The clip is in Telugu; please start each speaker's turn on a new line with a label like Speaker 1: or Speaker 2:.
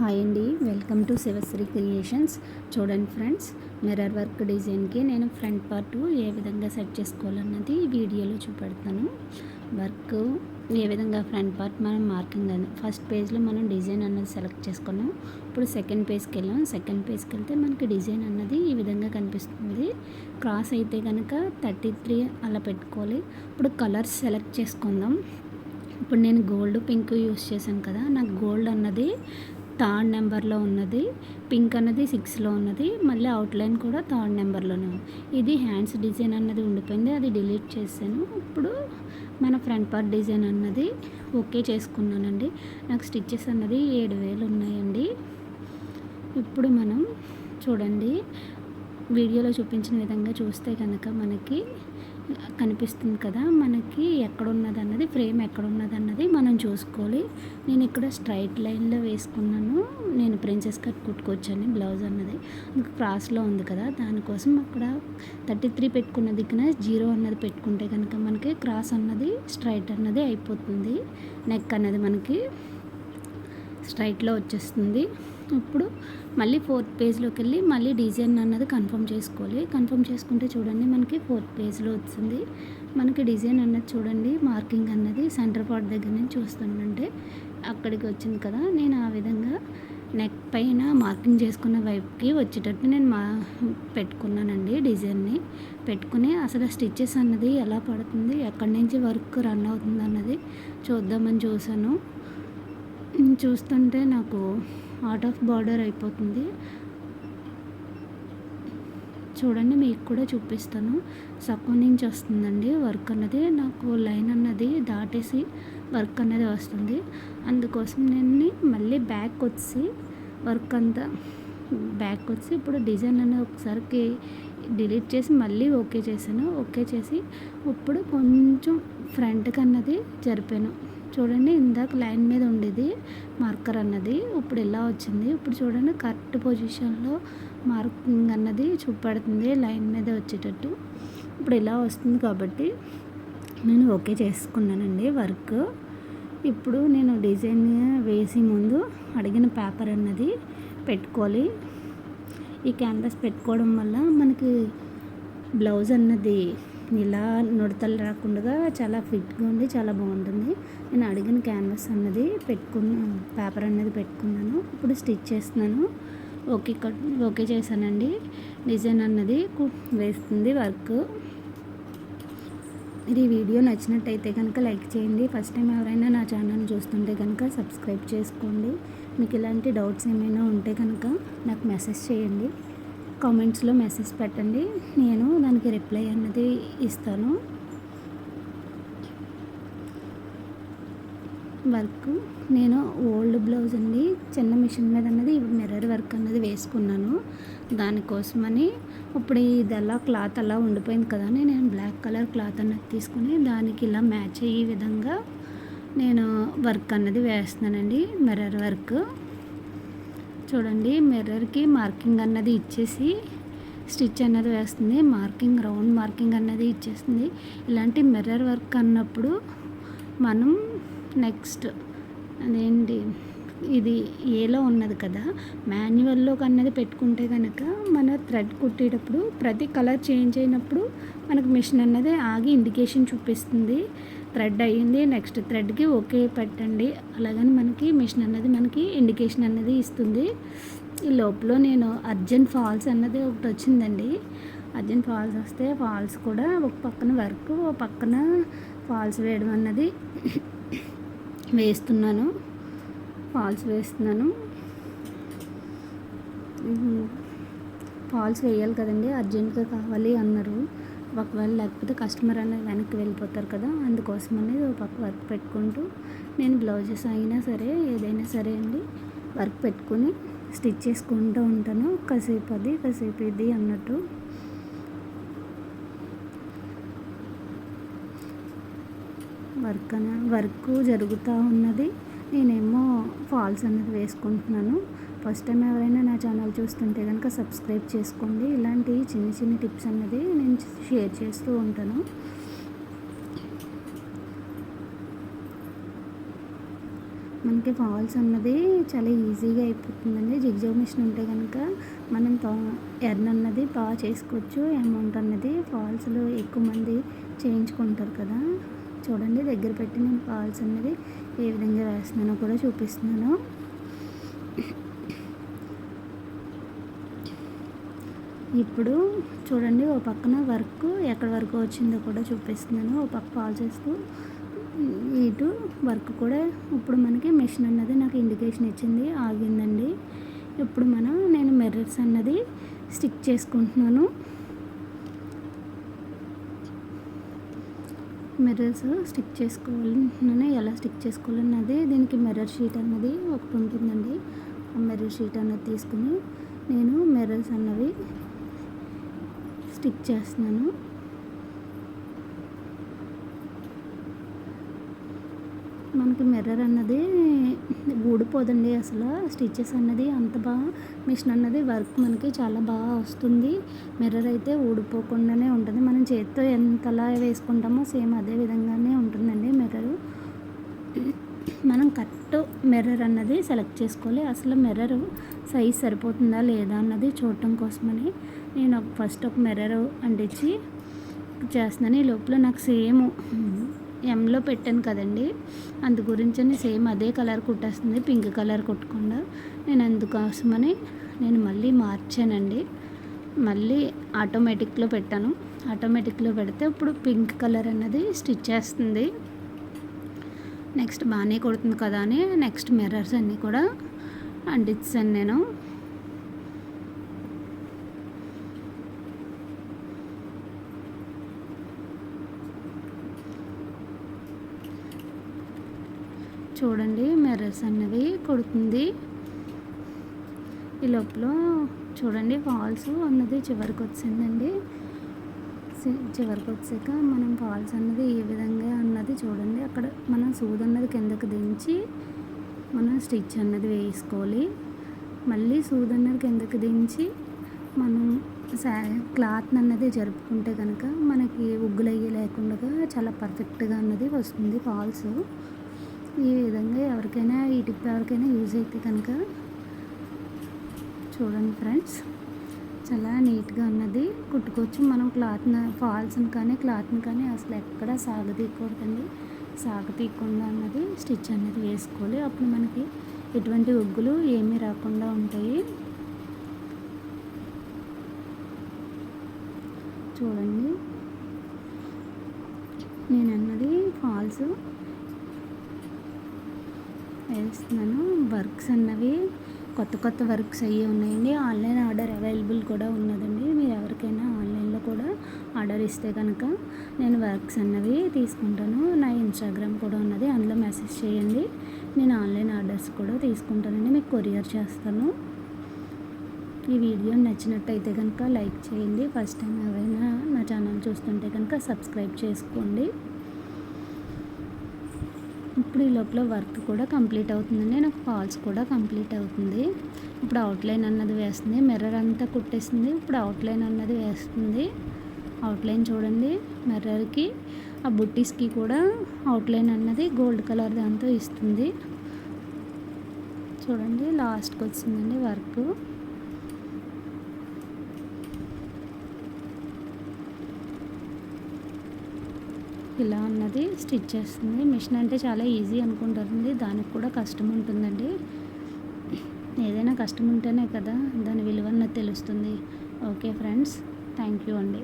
Speaker 1: హాయ్ అండి. Welcome to Shivasri creations. చూడండి ఫ్రెండ్స్ మిర్రర్ వర్క్ డిజైన్కి నేను ఫ్రంట్ పార్ట్ ఏ విధంగా సెట్ చేసుకోవాలన్నది వీడియోలో చూపెడతాను. వర్క్ ఏ విధంగా ఫ్రంట్ పార్ట్ మనం మార్కింగ్ అని ఫస్ట్ పేజ్లో మనం డిజైన్ అన్నది సెలెక్ట్ చేసుకున్నాం. ఇప్పుడు సెకండ్ పేజ్కి వెళ్ళాం. సెకండ్ పేజ్కి వెళ్తే మనకి డిజైన్ అన్నది ఈ విధంగా కనిపిస్తుంది. క్రాస్ అయితే కనుక థర్టీ త్రీ అలా పెట్టుకోవాలి. ఇప్పుడు కలర్స్ సెలెక్ట్ చేసుకుందాం. ఇప్పుడు నేను గోల్డ్ పింక్ యూస్ చేశాను కదా నాకు గోల్డ్ అన్నది థర్డ్ నెంబర్లో ఉన్నది పింక్ అన్నది సిక్స్లో ఉన్నది మళ్ళీ అవుట్లైన్ కూడా థర్డ్ నెంబర్లోనే ఉంది. ఇది హ్యాండ్స్ డిజైన్ అన్నది ఉండిపోయింది అది డిలీట్ చేశాను. ఇప్పుడు మన ఫ్రంట్ పార్ట్ డిజైన్ అన్నది ఓకే చేసుకున్నానండి. నాకు స్టిచ్చెస్ అన్నది ఏడు వేలు ఉన్నాయండి. ఇప్పుడు మనం చూడండి వీడియోలో చూపించిన విధంగా చూస్తే కనుక మనకి కనిపిస్తుంది కదా మనకి ఎక్కడ ఉన్నది అన్నది ఫ్రేమ్ ఎక్కడ ఉన్నది అన్నది మనం చూసుకోవాలి. నేను ఇక్కడ స్ట్రైట్ లైన్లో వేసుకున్నాను. నేను ప్రిన్సెస్ కట్ కుట్టుకొచ్చాను బ్లౌజ్ అన్నది. ఇంకా క్రాస్లో ఉంది కదా దానికోసం అక్కడ థర్టీ త్రీ పెట్టుకున్న దిక్కున జీరో అన్నది పెట్టుకుంటే కనుక మనకి క్రాస్ అన్నది స్ట్రైట్ అన్నది అయిపోతుంది. నెక్ అన్నది మనకి. స్ట్రైట్లో వచ్చేస్తుంది. ఇప్పుడు మళ్ళీ ఫోర్త్ పేజ్లోకి వెళ్ళి మళ్ళీ డిజైన్ అన్నది కన్ఫర్మ్ చేసుకోవాలి. కన్ఫర్మ్ చేసుకుంటే చూడండి మనకి ఫోర్త్ పేజ్లో వచ్చింది. మనకి డిజైన్ అన్నది చూడండి మార్కింగ్ అన్నది సెంటర్ పార్ట్ దగ్గర నుంచి చూస్తుందంటే అక్కడికి వచ్చింది కదా నేను ఆ విధంగా నెక్ పైన మార్కింగ్ చేసుకున్న వైపుకి వచ్చేటట్టు నేను మా పెట్టుకున్నానండి డిజైన్ని. పెట్టుకుని అసలు స్టిచ్చెస్ అన్నది ఎలా పడుతుంది ఎక్కడి నుంచి వర్క్ రన్ అవుతుంది అన్నది చూద్దామని చూశాను. చూస్తుంటే నాకు అవుట్ ఆఫ్ బార్డర్ అయిపోతుంది. చూడండి మీకు కూడా చూపిస్తాను. సక్కం నుంచి వస్తుందండి వర్క్ అన్నది. నాకు లైన్ అన్నది దాటేసి వర్క్ అన్నది వస్తుంది. అందుకోసం నేను మళ్ళీ బ్యాక్ వచ్చి వర్క్ అంతా బ్యాక్ వచ్చి ఇప్పుడు డిజైన్ అనేది ఒకసారికి డిలీట్ చేసి మళ్ళీ ఓకే చేశాను. ఓకే చేసి ఇప్పుడు కొంచెం ఫ్రంట్కి అన్నది జరిపాను. చూడండి ఇందాక లైన్ మీద ఉండేది మార్కర్ అన్నది. ఇప్పుడు ఇలా వచ్చింది? ఇప్పుడు చూడండి కరెక్ట్ పొజిషన్లో మార్కింగ్ అన్నది చూపెడుతుంది లైన్ మీద వచ్చేటట్టు. ఇప్పుడు ఇలా వస్తుంది కాబట్టి నేను ఓకే చేసుకున్నానండి వర్క్. ఇప్పుడు నేను డిజైన్ వేసి ముందు అడిగిన పేపర్ అన్నది పెట్టుకోవాలి. ఈ క్యాన్వాస్ పెట్టుకోవడం వల్ల మనకి బ్లౌజ్ అన్నది ఇలా నుడతలు రాకుండా చాలా ఫిట్గా ఉండి చాలా బాగుంటుంది. నేను అడిగిన క్యాన్వాస్ అన్నది పెట్టుకున్న పేపర్ అన్నది పెట్టుకున్నాను. ఇప్పుడు స్టిచ్ చేస్తున్నాను. ఓకే కట్ ఓకే చేశానండి. డిజైన్ అన్నది వేస్తుంది వర్క్. ఇది వీడియో నచ్చినట్టయితే కనుక లైక్ చేయండి. ఫస్ట్ టైం ఎవరైనా నా ఛానల్ చూస్తుంటే కనుక సబ్స్క్రైబ్ చేసుకోండి. మీకు ఇలాంటి డౌట్స్ ఏమైనా ఉంటే కనుక నాకు మెసేజ్ చేయండి. కామెంట్స్లో మెసేజ్ పెట్టండి. నేను దానికి రిప్లై అన్నది ఇస్తాను. వర్క్. నేను ఓల్డ్ బ్లౌజ్ అండి. చిన్న మిషన్ మీద అన్నది మిర్రర్ వర్క్ అన్నది వేసుకున్నాను. దానికోసమని ఇప్పుడు ఇది అలా క్లాత్ అలా ఉండిపోయింది కదా అని నేను బ్లాక్ కలర్ క్లాత్ అన్నది తీసుకుని దానికి ఇలా మ్యాచ్ అయ్యే విధంగా నేను వర్క్ అన్నది వేస్తున్నానండి. Mirror work. చూడండి మిర్రర్కి మార్కింగ్ అన్నది ఇచ్చేసి స్టిచ్ అన్నది వేస్తుంది. మార్కింగ్ రౌండ్ మార్కింగ్ అన్నది ఇచ్చేస్తుంది. ఇలాంటి మిర్రర్ వర్క్ అన్నప్పుడు మనం నెక్స్ట్ అదేంటి ఇది ఏలో ఉన్నది కదా మాన్యువల్లో అన్నది పెట్టుకుంటే కనుక మన థ్రెడ్ కుట్టేటప్పుడు ప్రతి కలర్ చేంజ్ అయినప్పుడు మనకు మిషన్ అన్నది ఆగి ఇండికేషన్ చూపిస్తుంది. థ్రెడ్ అయ్యింది. నెక్స్ట్ థ్రెడ్కి ఓకే పెట్టండి. అలాగని మనకి మిషన్ అన్నది మనకి ఇండికేషన్ అన్నది ఇస్తుంది. ఈ లోపల నేను అర్జెంట్ ఫాల్స్ అన్నది ఒకటి వచ్చిందండి. అర్జెంట్ ఫాల్స్ వస్తే ఫాల్స్ కూడా ఒక పక్కన వర్క్ ఒక పక్కన ఫాల్స్ వేయడం అన్నది వేస్తున్నాను. ఫాల్స్ వేస్తున్నాను. ఫాల్స్ వేయాలి కదండి. అర్జెంట్గా కావాలి అన్నారు. ఒకవేళ లేకపోతే కస్టమర్ అనేది వెనక్కి వెళ్ళిపోతారు కదా అందుకోసం అనేది ఒక పక్క వర్క్ పెట్టుకుంటూ నేను బ్లౌజెస్ అయినా సరే ఏదైనా సరే అండి వర్క్ పెట్టుకుని స్టిచ్ చేసుకుంటూ ఉంటాను. కాసేపు అది కాసేపు ఇది అన్నట్టు. వర్క్ అన వర్క్ జరుగుతూ ఉన్నది. నేనేమో ఫాల్స్ అనేది వేసుకుంటున్నాను. ఫస్ట్ టైం ఎవరైనా నా ఛానల్ చూస్తుంటే కనుక సబ్స్క్రైబ్ చేసుకోండి. ఇలాంటి చిన్న చిన్న టిప్స్ అన్నది నేను షేర్ చేస్తూ ఉంటాను. మనకి ఫాల్స్ అన్నది చాలా ఈజీగా అయిపోతుందండి. జిగ్జాగ్ మిషన్ ఉంటే కనుక మనం ఎర్న్ అన్నది బాగా చేసుకోవచ్చు. అమౌంట్ అన్నది ఫాల్స్లో ఎక్కువ మంది చేయించుకుంటారు కదా. చూడండి దగ్గర పెట్టి నేను ఫాల్స్ అన్నది ఏ విధంగా వేస్తున్నానో కూడా చూపిస్తున్నాను. ఇప్పుడు చూడండి ఓ పక్కన వర్క్ ఎక్కడి వరకు వచ్చిందో కూడా చూపిస్తున్నాను. ఓ పక్క కాల్ చేస్తూ ఇటు వర్క్ కూడా ఇప్పుడు మనకి మిషన్ అన్నది నాకు ఇండికేషన్ ఇచ్చింది ఆగిందండి. ఇప్పుడు మనం నేను మిర్రర్స్ అన్నది స్టిక్ చేసుకుంటున్నాను. మిర్రర్స్ స్టిక్ చేసుకోవాలని ఎలా స్టిక్ చేసుకోవాలన్నది దీనికి మిర్రర్ షీట్ అన్నది ఒకటి ఉంటుందండి. ఆ మిర్రర్ షీట్ అన్నది తీసుకుని నేను మిర్రర్స్ అన్నవి స్టిక్ చేస్తున్నాను. మనకి మిర్రర్ అన్నది ఊడిపోదండి అసలు. స్టిచెస్ అన్నది అంత బాగా మిషన్ అన్నది వర్క్ మనకి చాలా బాగా వస్తుంది. మిర్రర్ అయితే ఊడిపోకుండానే ఉంటుంది. మనం చేతితో ఎంతలా వేసుకుంటామో సేమ్ అదే విధంగానే ఉంటుందండి మిర్రర్ మనం కరెక్ట్ మిర్రర్ అన్నది సెలెక్ట్ చేసుకోవాలి. అసలు మిర్రర్ సైజ్ సరిపోతుందా లేదా అన్నది చూడటం కోసమని నేను ఫస్ట్ ఒక మిర్రర్ అంటించి చేస్తున్నాను. ఈ లోపల నాకు సేమ్ ఎంలో పెట్టాను కదండి. అందు గురించి సేమ్ అదే కలర్ కుట్టేస్తుంది పింక్ కలర్ కుట్టకుండా. నేను అందుకోసమని నేను మళ్ళీ మార్చానండి. మళ్ళీ ఆటోమేటిక్లో పెట్టాను. ఆటోమేటిక్లో పెడితే ఇప్పుడు పింక్ కలర్ అన్నది స్టిచ్ చేస్తుంది. నెక్స్ట్ బాగానే కొడుతుంది కదా అని నెక్స్ట్ మిర్రర్స్ అన్నీ కూడా అంటించాను నేను. చూడండి మిర్రర్స్ అన్నవి కొడుతుంది. ఈ లోపల చూడండి ఫాల్స్ అన్నది చివరికి వచ్చిందండి చివరికి వచ్చాక మనం ఫాల్స్ అన్నది ఏ విధంగా అన్నది చూడండి. అక్కడ మనం సూది అన్నది కిందకు దించి మనం స్టిచ్ అన్నది వేసుకోవాలి. మళ్ళీ సూది అన్నది కిందకు దించి మనం సా క్లాత్ అన్నది జరుపుకుంటే కనుక మనకి ఉగ్గులు అయ్యి లేకుండా చాలా పర్ఫెక్ట్గా అన్నది వస్తుంది ఫాల్స్ ఈ విధంగా ఎవరికైనా ఈ టిప్ ఎవరికైనా యూజ్ అయితే కనుక చూడండి ఫ్రెండ్స్. చాలా నీట్గా ఉన్నది. కుట్టుకోవచ్చు. మనం క్లాత్ని ఫాల్స్ని కానీ క్లాత్ని కానీ అసలు ఎక్కడ సాగతీయకూడదండి. సాగతీయకుండా అన్నది స్టిచ్ అనేది వేసుకోవాలి. అప్పుడు మనకి ఎటువంటి ఉగ్గులు ఏమీ రాకుండా ఉంటాయి. చూడండి. నేను అన్నది ఫాల్స్ వేస్తున్నాను. వర్క్స్ అన్నవి కొత్త కొత్త వర్క్స్ అయ్యి ఉన్నాయండి. ఆన్లైన్ ఆర్డర్ అవైలబుల్ కూడా ఉన్నదండి. మీరు ఎవరికైనా ఆన్లైన్లో కూడా ఆర్డర్ ఇస్తే కనుక నేను వర్క్స్ అన్నవి తీసుకుంటాను. నా ఇన్స్టాగ్రామ్ కూడా ఉన్నది. అందులో మెసేజ్ చేయండి. నేను ఆన్లైన్ ఆర్డర్స్ కూడా తీసుకుంటానండి. మీకు కొరియర్ చేస్తాను. ఈ వీడియో నచ్చినట్టయితే కనుక లైక్ చేయండి. ఫస్ట్ టైం ఎవరైనా నా ఛానల్ చూస్తుంటే కనుక సబ్స్క్రైబ్ చేసుకోండి. ఇప్పుడు ఈ లోపల వర్క్ కూడా కంప్లీట్ అవుతుందండి. నాకు ఫాల్స్ కూడా కంప్లీట్ అవుతుంది. ఇప్పుడు అవుట్లైన్ అన్నది వేస్తుంది. మిర్రర్ అంతా కుట్టేసింది. ఇప్పుడు అవుట్లైన్ అన్నది వేస్తుంది. అవుట్లైన్ చూడండి. మిర్రర్కి ఆ బుట్టీస్కి కూడా అవుట్లైన్ అన్నది గోల్డ్ కలర్ దాంతో ఇస్తుంది. చూడండి లాస్ట్కి వచ్చిందండి వర్క్. ఇలా అన్నది స్టిచ్ చేస్తుంది. మిషన్ అంటే చాలా ఈజీ అనుకుంటారండి. దానికి కూడా కష్టం ఉంటుందండి. ఏదైనా కష్టం ఉంటేనే కదా దాని విలువ అన్నది తెలుస్తుంది. ఓకే ఫ్రెండ్స్ థ్యాంక్ యూ అండి.